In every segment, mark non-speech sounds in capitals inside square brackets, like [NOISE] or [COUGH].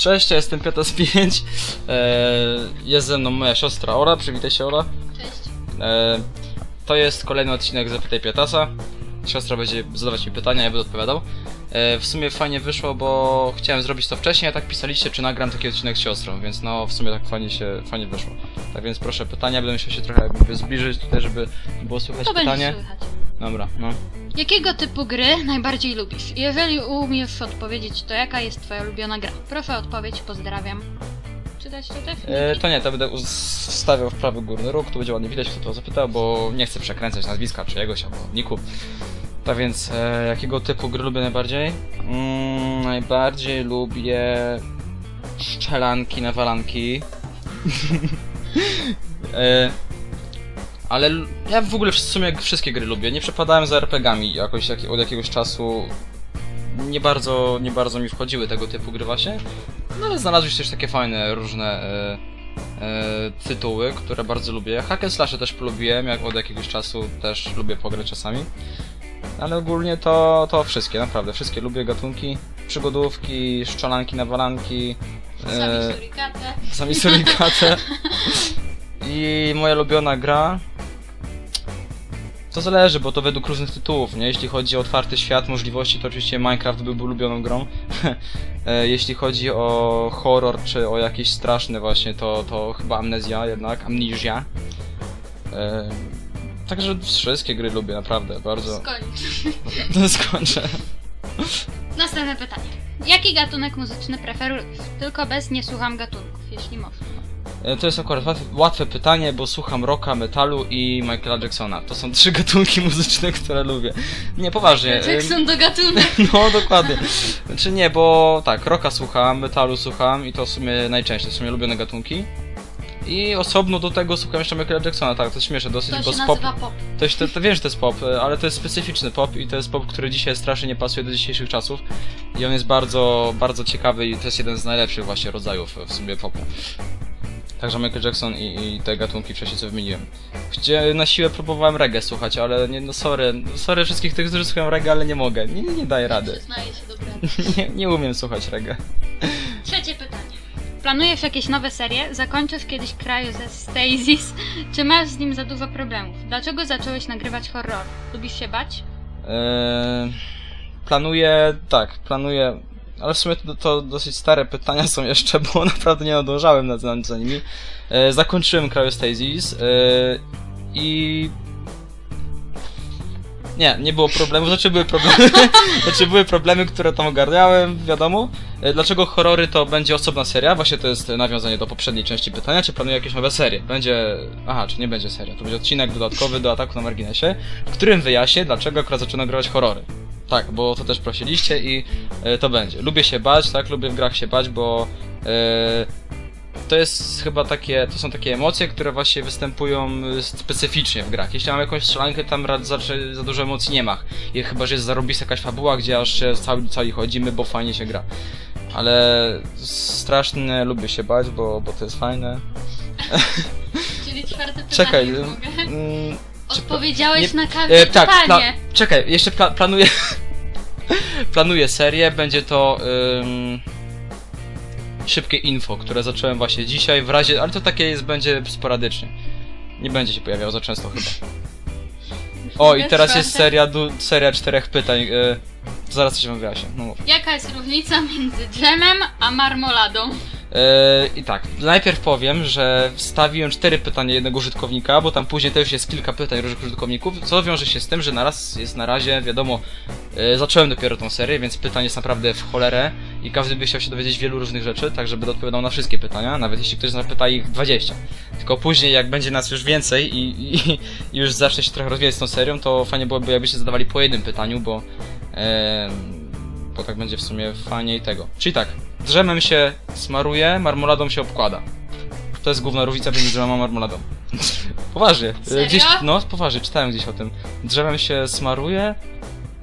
Cześć, ja jestem Piotas 5. E, jest ze mną moja siostra Ola, przywitaj się Ola. Cześć. E, to jest kolejny odcinek Zapytaj Piotasa. Siostra będzie zadawać mi pytania, ja będę odpowiadał. E, w sumie fajnie wyszło, bo chciałem zrobić to wcześniej, a tak pisaliście, czy nagram taki odcinek z siostrą, więc no w sumie tak fajnie się fajnie wyszło. Tak więc proszę pytania, będę musiał się trochę jakby zbliżyć tutaj, żeby było słychać To będzie pytanie. słychać. Dobra, no. Jakiego typu gry najbardziej lubisz? Jeżeli umiesz odpowiedzieć, to jaka jest twoja ulubiona gra? Proszę odpowiedź, pozdrawiam. Czytać to też? E, to nie, to będę wstawiał w prawy górny róg, tu będzie ładnie widać, kto to zapytał, bo nie chcę przekręcać nazwiska czyjegoś albo niku. Tak więc, e, jakiego typu gry lubię najbardziej? Mm, najbardziej lubię szczelanki, nawalanki. [LAUGHS] e, ale ja w ogóle w sumie wszystkie gry lubię. Nie przepadałem za RPGami jakoś jak, od jakiegoś czasu. Nie bardzo, nie bardzo mi wchodziły tego typu gry właśnie. No ale znalazły się też takie fajne, różne e, e, tytuły, które bardzo lubię. Hack and Slashy też polubiłem, jak od jakiegoś czasu też lubię pograć czasami. Ale ogólnie to, to wszystkie, naprawdę, wszystkie lubię gatunki. Przygodówki, szczelanki, nawalanki. Sami e, surikatę. Sami surikatę. [LAUGHS] I moja ulubiona gra. To zależy, bo to według różnych tytułów, nie? Jeśli chodzi o otwarty świat, możliwości, to oczywiście Minecraft byłby ulubioną grą. [LAUGHS] E, Jeśli chodzi o horror, czy o jakieś straszne właśnie, to, to chyba Amnezja jednak, Amnesia. E, Także wszystkie gry lubię, naprawdę, bardzo. Skończ. Skończę. [LAUGHS] Następne pytanie. Jaki gatunek muzyczny preferujesz? Tylko bez nie słucham gatunków, jeśli można. E, To jest akurat łatwe, łatwe pytanie, bo słucham rocka, metalu i Michaela Jacksona. To są trzy [LAUGHS] gatunki muzyczne, które lubię. Nie, poważnie. Jackson to gatunek. [LAUGHS] No, dokładnie. Znaczy nie, bo tak, rocka słucham, metalu słucham i to w sumie najczęściej, w sumie lubione gatunki. I osobno do tego słucham jeszcze Michaela Jacksona, tak, to jest śmieszne dosyć, To bo się z pop... pop. To, jest, to, to wiem, że to jest pop, e, ale to jest specyficzny pop i to jest pop, który dzisiaj strasznie nie pasuje do dzisiejszych czasów. I on jest bardzo, bardzo ciekawy i to jest jeden z najlepszych właśnie rodzajów w sumie popu. Także Michael Jackson i, i te gatunki wcześniej co wymieniłem. Gdzie na siłę próbowałem reggae słuchać, ale nie, no sorry, sorry wszystkich tych, którzy słuchają reggae, ale nie mogę, nie, nie, nie daję rady. Przyznaję się do. [LAUGHS] Nie, nie umiem słuchać reggae. Trzecie pytanie. Planujesz jakieś nowe serie? Zakończysz kiedyś kraju ze Stasis? Czy masz z nim za dużo problemów? Dlaczego zacząłeś nagrywać horror? Lubisz się bać? Eee, planuję, tak, planuję, ale w sumie to, to dosyć stare pytania są jeszcze, bo [LAUGHS] naprawdę nie nadążałem nad, nad za nimi. Eee, zakończyłem Cryostasis eee, i... Nie, nie było problemu, znaczy były problemy, [LAUGHS] znaczy były problemy, które tam ogarniałem, wiadomo. E, Dlaczego horrory to będzie osobna seria? Właśnie to jest nawiązanie do poprzedniej części pytania, czy planuję jakieś nowe serie? Będzie... Aha, czy nie będzie seria? To będzie odcinek dodatkowy do Ataku na Marginesie, w którym wyjaśnię, dlaczego akurat zaczynam grać horrory. Tak, bo to też prosiliście i e, to będzie. Lubię się bać, tak, lubię w grach się bać, bo e, to jest chyba takie, to są takie emocje, które właśnie występują e, specyficznie w grach. Jeśli mam jakąś strzelankę, tam za, za dużo emocji nie ma. I chyba, że jest zarobista jakaś fabuła, gdzie aż się cały, cały chodzimy, bo fajnie się gra. Ale strasznie lubię się bać, bo, bo to jest fajne. [LAUGHS] Czyli czwarte pytanie. Czekaj, mm, Odpowiedziałeś nie- na każde E, tak, pla- pytanie. czekaj, jeszcze pla- planuję. [LAUGHS] planuję serię, będzie to. Ym, szybkie info, które zacząłem właśnie dzisiaj, w razie. Ale to takie jest, będzie sporadycznie. Nie będzie się pojawiało za często chyba. O, i teraz jest seria, du- seria czterech pytań. Y, zaraz coś wam wyjaśnię. No, mów. Jaka jest różnica między dżemem a marmoladą? E, I tak, najpierw powiem, że wstawiłem cztery pytania jednego użytkownika, bo tam później też jest kilka pytań różnych użytkowników, co wiąże się z tym, że naraz jest na razie, wiadomo, e, zacząłem dopiero tą serię, więc pytań jest naprawdę w cholerę i każdy by chciał się dowiedzieć wielu różnych rzeczy, tak żeby odpowiadał na wszystkie pytania, nawet jeśli ktoś zapyta ich 20. Tylko później, jak będzie nas już więcej i, i, i już zacznie się trochę rozwijać z tą serią, to fajnie byłoby, jakbyście zadawali po jednym pytaniu, bo... E, bo tak będzie w sumie fajnie i tego. Czyli tak, drzemem się smaruje, marmoladą się obkłada. To jest główna różnica między drzemem a marmoladą. [LAUGHS] poważnie. e, Serio? Gdzieś, no, poważnie, czytałem gdzieś o tym. Drzewem się smaruje,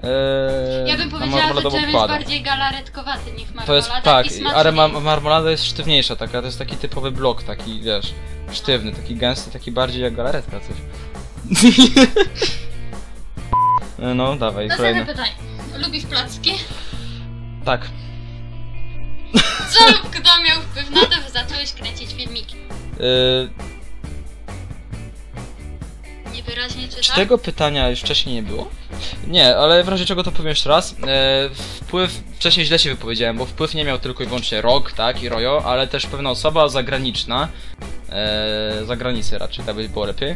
e, Ja bym powiedziała, że dżem jest bardziej galaretkowaty niż marmolada To jest tak, ale ma, marmolada jest sztywniejsza, taka, to jest taki typowy blok, taki wiesz, sztywny, taki gęsty, taki bardziej jak galaretka coś. [LAUGHS] no, dawaj, Następne kolejne. pytanie. Lubisz placki? Tak. Co lub kto miał wpływ na to, że zacząłeś kręcić filmiki? Yy, Niewyraźnie czytam. czy tego pytania już wcześniej nie było? Nie, ale w razie czego to powiem jeszcze raz. E, wpływ, wcześniej źle się wypowiedziałem, bo wpływ nie miał tylko i wyłącznie Rock, tak, i Royo, ale też pewna osoba zagraniczna, e, za granicę raczej, tak by było lepiej.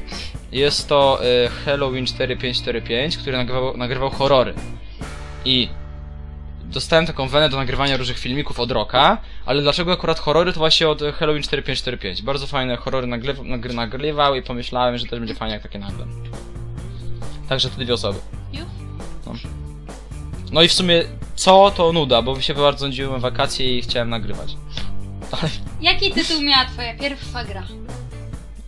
Jest to e, Halloween 4545, który nagrywał, nagrywał horrory. I dostałem taką wenę do nagrywania różnych filmików od Rocka, ale dlaczego akurat horrory to właśnie od Halloween 4545. Bardzo fajne horrory nagrywa, nagry, nagrywał i pomyślałem, że też będzie fajnie jak takie nagle. Także te dwie osoby. Już? No i w sumie co to nuda, bo się bardzo nudziłem wakacje i chciałem nagrywać. Ale Jaki tytuł miała twoja pierwsza gra?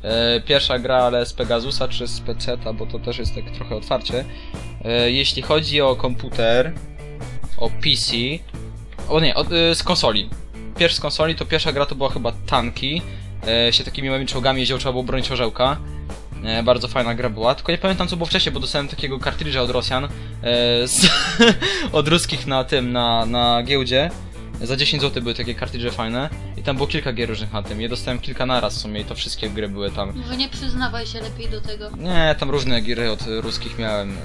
e, pierwsza gra, ale z Pegasusa czy z Peceta, bo to też jest tak trochę otwarcie. E, jeśli chodzi o komputer, o PC, o nie, o, e, z konsoli. Pierwszy z konsoli to pierwsza gra to była chyba Tanki. E, się takimi małymi czołgami jeździł, trzeba było bronić orzełka. E, bardzo fajna gra była, tylko nie pamiętam co było wcześniej, bo dostałem takiego kartridża od Rosjan, e, z, [LAUGHS] od ruskich na tym, na, na giełdzie. Za 10 zł były takie kartridże fajne i tam było kilka gier różnych na tym. Je dostałem kilka naraz w sumie i to wszystkie gry były tam. Może nie przyznawaj się lepiej do tego. Nie, tam różne gry od ruskich miałem. [LAUGHS]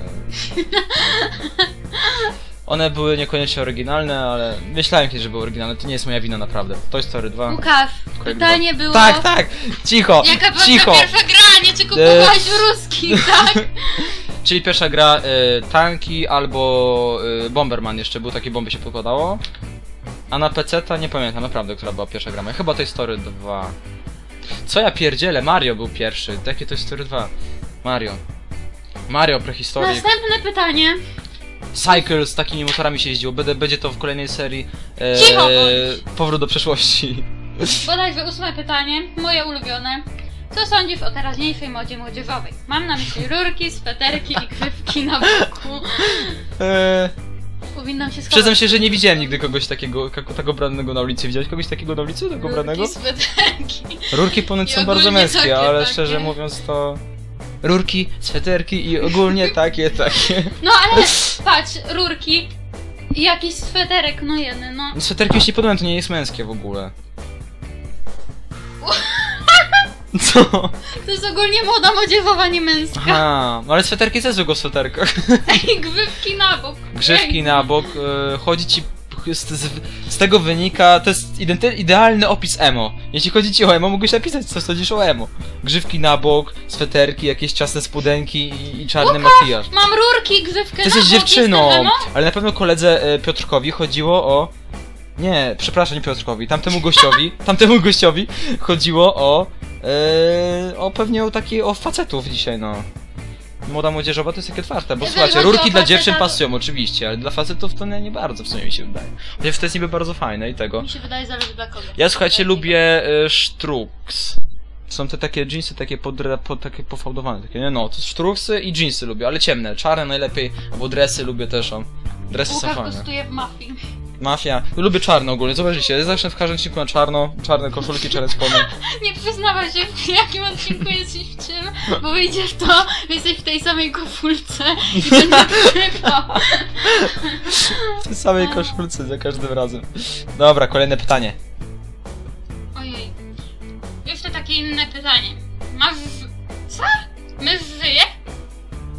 One były niekoniecznie oryginalne, ale myślałem kiedyś, że były oryginalne. To nie jest moja wina naprawdę. Toy Story 2. Łukasz, pytanie było... Tak, tak! Cicho! Jaka była cicho! twoja pierwsza gra, nie czy kupowałeś ruski, [LAUGHS] tak? Czyli pierwsza gra y, tanki albo y, Bomberman jeszcze był, takie bomby się pokładało. A na PC to nie pamiętam naprawdę, która była pierwsza gra. Chyba Toy Story 2. Co ja pierdzielę? Mario był pierwszy. Jakie Toy Story 2? Mario. Mario prehistorii. Następne pytanie. Cycle z takimi motorami się jeździło. Będzie, będzie to w kolejnej serii. E, Cicho bądź. powrót do przeszłości. Bodajże ósme pytanie, moje ulubione. Co sądzisz o teraźniejszej modzie młodzieżowej? Mam na myśli rurki, sweterki [LAUGHS] i grzywki na boku. E, Powinnam się schować. przyznam się, że nie widziałem nigdy kogoś takiego, kako- tak ubranego na ulicy. Widziałeś kogoś takiego na ulicy? Tak ubranego? Rurki, sweterki. Rurki ponoć I są bardzo ogólnie męskie, takie, ale takie. szczerze mówiąc to... Rurki, sweterki i ogólnie [LAUGHS] takie, takie. No ale patrz, rurki i jakiś sweterek, no jeden, no. Sweterki już nie podobne, to nie jest męskie w ogóle. [LAUGHS] Co? To jest ogólnie moda młodzieżowa, nie męska. Aha, no ale sweterki też zwykłe w sweterkach. [LAUGHS] I grzywki na bok. Grzywki na bok, e, chodzi ci... Z, z, z tego wynika, to jest idealny opis emo. Jeśli chodzi ci o emo, mógłbyś napisać co sądzisz o emo. Grzywki na bok, sweterki, jakieś ciasne spodenki i, i czarny makijaż. Mam rurki, grzywkę Ty na jesteś bok, dziewczyną, jestem emo? ale na pewno koledze e, Piotrkowi chodziło o... Nie, przepraszam, nie Piotrkowi, tamtemu gościowi, [LAUGHS] tamtemu gościowi chodziło o... E, o pewnie o takie, o facetów dzisiaj, no. Moda młodzieżowa to jest takie otwarte, bo Jeżeli słuchajcie, chodzi o rurki dla faceta, dziewczyn to- pasują oczywiście, ale dla facetów to nie, nie bardzo w sumie mi się wydaje. Chociaż to jest niby bardzo fajne i tego. Mi się wydaje, zależy dla kogo. Ja słuchajcie, lubię e, Strux. Są te takie jeansy takie podre, po, takie pofałdowane, takie, nie no, to Struxy i jeansy lubię, ale ciemne, czarne najlepiej, albo dresy lubię też, o. Dresy są Łukasz fajne. gustuje w mafii. Mafia. Lubię czarno ogólnie, zobaczycie, jest zawsze w każdym odcinku na czarno, czarne koszulki, czarne spodnie. [LAUGHS] Nie przyznawaj się, w jakim odcinku jesteś w czym, bo wyjdziesz to, jesteś w tej samej koszulce i będzie przykro. W tej samej koszulce za każdym razem. Dobra, kolejne pytanie. Ojej. Jeszcze takie inne pytanie. Masz... Co? Mysz żyje?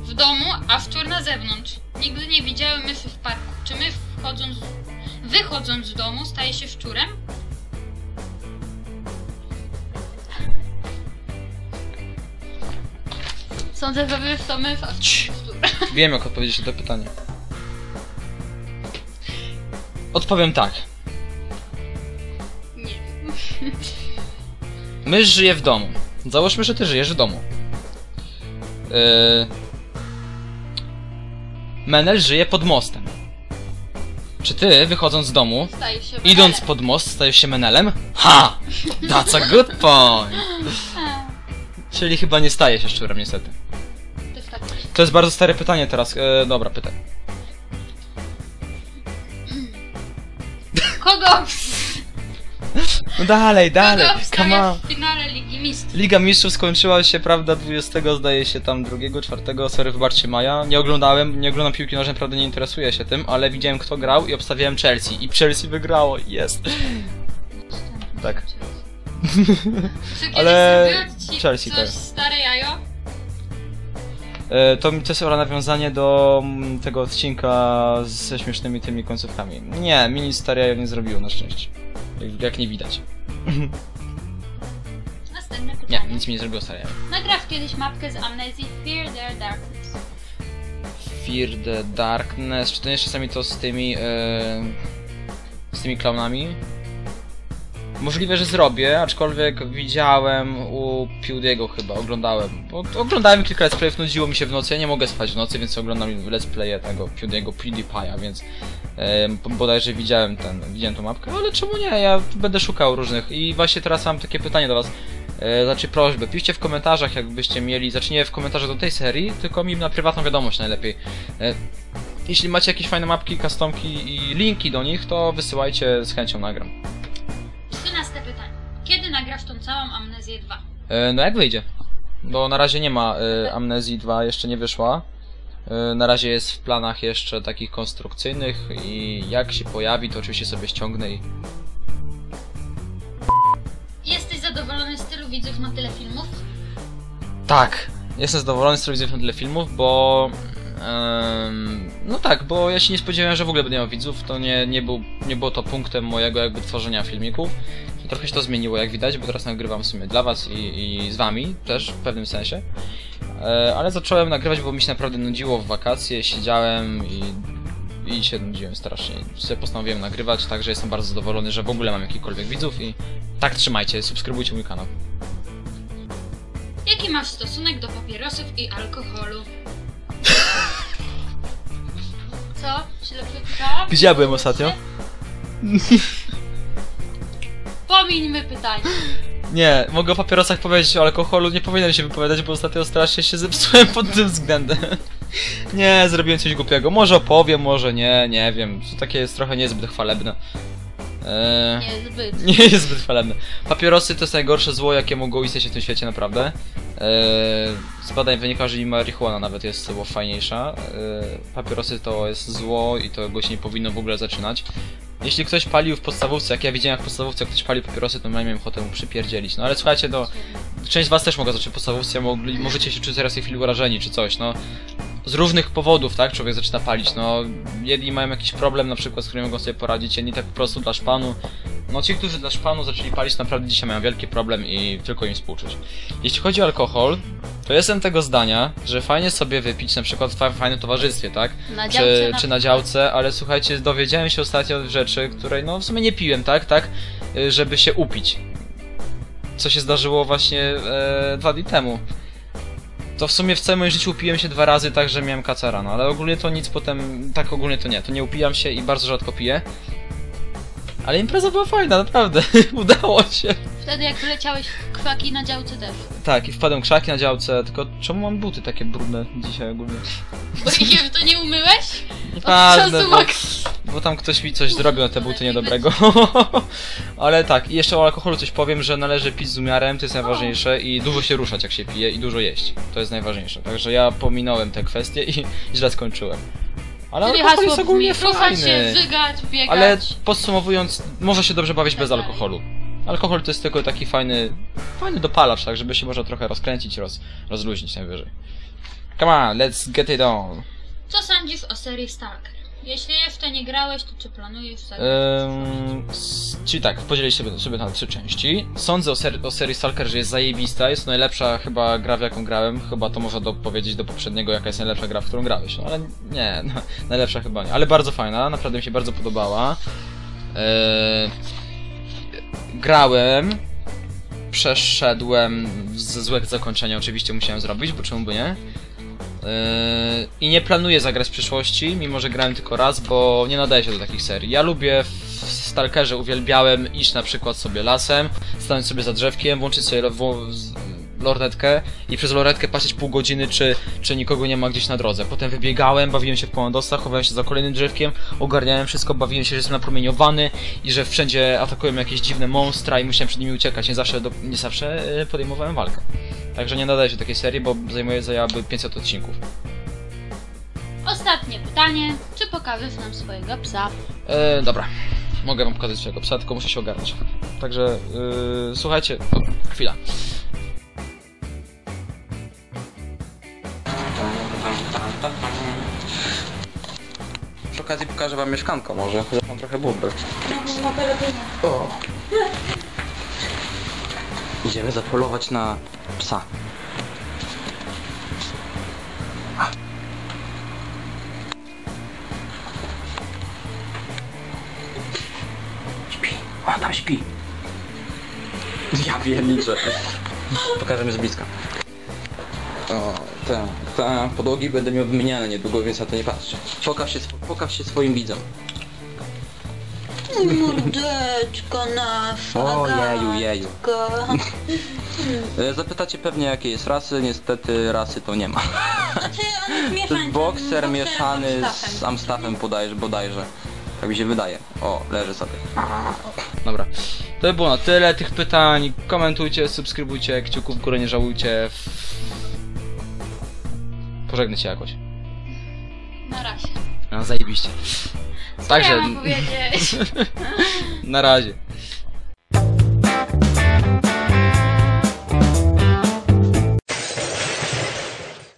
W domu, a szczur na zewnątrz. Nigdy nie widziałem myszy w parku. Czy mysz wchodząc... Wychodząc z domu staje się szczurem? Sądzę, że to mysz, a Cii. szczur. Wiem jak odpowiedzieć na to pytanie. Odpowiem tak. Nie wiem. Mysz żyje w domu. Załóżmy, że ty żyjesz w domu. Yy... Menel żyje pod mostem. Czy ty, wychodząc z domu, Staje się idąc pod most, stajesz się menelem? Ha! That's a good point! [LAUGHS] Czyli chyba nie staje się szczurem, niestety. Tak. To jest bardzo stare pytanie teraz. E, dobra, pytaj. Kogo, No dalej, dalej, kogo come on. w finale Ligi Mistrzów? Liga Mistrzów skończyła się, prawda, 20 zdaje się tam drugiego, czwartego, sorry, wybaczcie Maja. Nie oglądałem, nie oglądam piłki nożnej, prawda nie interesuję się tym, ale widziałem kto grał i obstawiałem Chelsea. I Chelsea wygrało, jest. Tak. [LAUGHS] Ale Chelsea, tak. stare jajo? E, To, jest chyba nawiązanie do mm, tego odcinka ze śmiesznymi tymi końcówkami. Nie, mi nic stare nie zrobiło na szczęście. Jak, jak nie widać. [LAUGHS] Nie, nic mi nie zrobiło stare. Nagrasz kiedyś mapkę z amnezji Fear Their Darkness. Fear the Darkness, czy to nie jest czasami to z tymi e, z tymi klaunami? Możliwe, że zrobię, aczkolwiek widziałem u Pewdiego chyba, oglądałem. Bo oglądałem kilka let's playów, nudziło mi się w nocy, ja nie mogę spać w nocy, więc oglądam let's playe tego Pewdiego, PewDiePie'a, więc e, bodajże widziałem ten, widziałem tą mapkę, ale czemu nie, ja będę szukał różnych i właśnie teraz mam takie pytanie do was. E, znaczy prośbę, piszcie w komentarzach jakbyście mieli, znaczy nie w komentarzach do tej serii, tylko mi na prywatną wiadomość najlepiej. E, jeśli macie jakieś fajne mapki, customki i linki do nich, to wysyłajcie, z chęcią nagram. 13 pytanie. Kiedy nagrasz tą całą amnezję 2? E, no jak wyjdzie? Bo na razie nie ma e, Amnezji 2, jeszcze nie wyszła. E, na razie jest w planach jeszcze takich konstrukcyjnych i jak się pojawi, to oczywiście sobie ściągnę i... Jesteś zadowolony z tylu widzów na tyle filmów? Tak, jestem zadowolony z telewizji na tyle filmów, bo... no tak, bo ja się nie spodziewałem, że w ogóle będę miał widzów, to nie, nie, był, nie było to punktem mojego jakby tworzenia filmików. Trochę się to zmieniło jak widać, bo teraz nagrywam w sumie dla was i, i z wami też w pewnym sensie. E, ale zacząłem nagrywać, bo mi się naprawdę nudziło w wakacje, siedziałem i, i się nudziłem strasznie. Sobie postanowiłem nagrywać, także jestem bardzo zadowolony, że w ogóle mam jakichkolwiek widzów i tak trzymajcie, subskrybujcie mój kanał. Jaki masz stosunek do papierosów i alkoholu? [LAUGHS] Co? Źle przeczytałam? Gdzie ja byłem ostatnio? Pomińmy pytanie. Nie, mogę o papierosach powiedzieć, o alkoholu nie powinienem się wypowiadać, bo ostatnio strasznie się zepsułem pod tym względem. [LAUGHS] Nie, zrobiłem coś głupiego. Może opowiem, może nie, nie wiem. To takie jest trochę niezbyt chwalebne. Eee, Nie, zbyt. [LAUGHS] nie jest zbyt chwalebne. Papierosy to jest najgorsze zło, jakie mogło istnieć w tym świecie, naprawdę. Eee, z badań wynika, że i marihuana nawet jest zło fajniejsza. Eee, papierosy to jest zło i to go się nie powinno w ogóle zaczynać. Jeśli ktoś palił w podstawówce, jak ja widziałem jak w podstawówce ktoś palił papierosy, to miałem ochotę mu przypierdzielić. No ale słuchajcie, no, część z was też mogła zacząć w podstawówce, mogli, możecie się czuć teraz tej chwili urażeni czy coś, no. Z różnych powodów, tak, człowiek zaczyna palić, no. Jedni mają jakiś problem na przykład, z którym mogą sobie poradzić, inni tak po prostu dla szpanu. No ci, którzy dla szpanu zaczęli palić, naprawdę dzisiaj mają wielki problem i tylko im współczuć. Jeśli chodzi o alkohol, to jestem tego zdania, że fajnie sobie wypić na przykład w fa- fajnym towarzystwie, tak? Na czy, działce na czy na działce, ale słuchajcie, dowiedziałem się ostatnio rzeczy, której no w sumie nie piłem, tak, tak, y, żeby się upić. Co się zdarzyło właśnie e, dwa dni temu. To w sumie w całym moim życiu upiłem się dwa razy tak, że miałem kacara, no ale ogólnie to nic potem, tak ogólnie to nie, to nie upijam się i bardzo rzadko piję. Ale impreza była fajna, naprawdę, [LAUGHS] udało się. Wtedy jak wyleciałeś w kwaki na działce też. Tak, i wpadłem w krzaki na działce, tylko czemu mam buty takie brudne dzisiaj ogólnie? Bo w to nie umyłeś? Od Nieważne, czasu bo, Max. bo tam ktoś mi coś zrobił na te buty niedobrego. [LAUGHS] Ale tak, i jeszcze o alkoholu coś powiem, że należy pić z umiarem, to jest najważniejsze i dużo się ruszać jak się pije i dużo jeść. To jest najważniejsze. Także ja pominąłem te kwestie i [LAUGHS] źle skończyłem. Ale Czyli alkohol hasło jest ogólnie brzmi, ruchać się, fajny. żygać, biegać. Ale podsumowując, można się dobrze bawić bez alkoholu. Alkohol to jest tylko taki fajny, fajny dopalacz, tak, żeby się można trochę rozkręcić, roz, rozluźnić najwyżej. Come on, let's get it on. Co sądzisz o serii Stalker? Jeśli jeszcze nie grałeś, to czy planujesz serię? Ehm, s- czyli tak, podzielić sobie, sobie na trzy części. Sądzę o, ser o serii Stalker, że jest zajebista, jest to najlepsza chyba gra w jaką grałem. Chyba to można do powiedzieć do poprzedniego, jaka jest najlepsza gra, w którą grałeś. No ale nie, no, [LAUGHS] najlepsza chyba nie. Ale bardzo fajna, naprawdę mi się bardzo podobała. Eee, grałem, przeszedłem ze złego zakończenia, oczywiście musiałem zrobić, bo czemu by nie? Yy, I nie planuję zagrać w przyszłości, mimo że grałem tylko raz, bo nie nadaje się do takich serii. Ja lubię w Stalkerze, uwielbiałem iść na przykład sobie lasem, stanąć sobie za drzewkiem, włączyć sobie lornetkę i przez lornetkę patrzeć pół godziny, czy, czy nikogo nie ma gdzieś na drodze. Potem wybiegałem, bawiłem się w komandosach, chowałem się za kolejnym drzewkiem, ogarniałem wszystko, bawiłem się, że jestem napromieniowany i że wszędzie atakują jakieś dziwne monstra i musiałem przed nimi uciekać. Nie zawsze, do, nie zawsze yy, podejmowałem walkę. Także nie nadaje się takiej serii, bo zajmuje zajęłaby 500 odcinków. Ostatnie pytanie. Czy pokażesz nam swojego psa? E, dobra. mogę wam pokazać swojego psa, tylko muszę się ogarnąć. Także, yy, słuchajcie, o, chwila. Przy okazji pokażę wam mieszkanko może, chociaż mam trochę bubel. O. Idziemy zapolować na psa. Śpi. O, tam śpi. Ja pierniczę. Pokażemy z bliska. O, te, te podłogi będę miał wymieniane niedługo, więc na to nie patrzę. Pokaż się, pokaż się swoim widzom. Mordeczko nasza. O, jeju, jeju. E, Zapytacie pewnie jakiej jest rasy, niestety rasy to nie ma. Znaczy on jest [LAUGHS] To mieszany. jest bokser mieszany z Amstaffem bodajże, bodajże. Tak mi się wydaje. O, leży sobie. Dobra. To by było na tyle tych pytań. Komentujcie, subskrybujcie, kciuków w górę nie żałujcie. Pożegnaj się jakoś. Na razie. No, zajebiście. Co Także, ja mam powiedzieć? [LAUGHS] na razie.